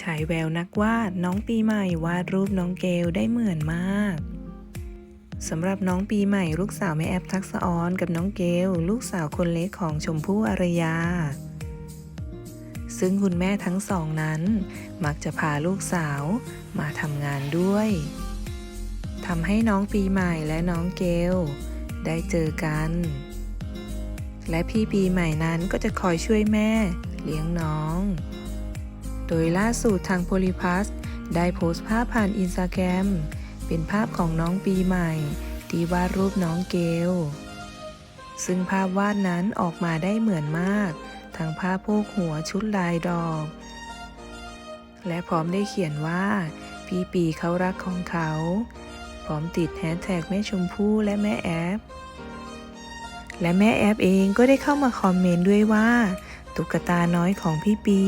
ฉายแววนักวาดน้องปีใหม่วาดรูปน้องเกลได้เหมือนมากสำหรับน้องปีใหม่ลูกสาวแม่แอปทักษะออนกับน้องเกลลูกสาวคนเล็กของชมพู่อารยา ซึ่งคุณแม่ทั้งสองนั้น มักจะพาลูกสาวมาทำงานด้วยทำให้น้องปีใหม่และน้องเกลได้เจอกัน และพี่ปีใหม่นั้นก็จะคอยช่วยแม่ เลี้ยงน้อง โดยล่าสุดทางโพลิพัสได้โพสต์ภาพผ่านอินสตาแกรมเป็นภาพของน้องปีใหม่ ที่วาดรูปน้องเกล ซึ่งภาพวาดนั้นออกมาได้เหมือนมาก ทั้งภาพโพกหัวชุดลายดอก และพร้อมได้เขียนว่า พี่ปีเขารักของเขา พร้อมติดแฮชแท็กแม่ชมพู่และแม่แอฟและแม่แอฟเองก็ได้เข้ามาคอมเมนต์ด้วยว่า ตุ๊กตาน้อยของพี่ปี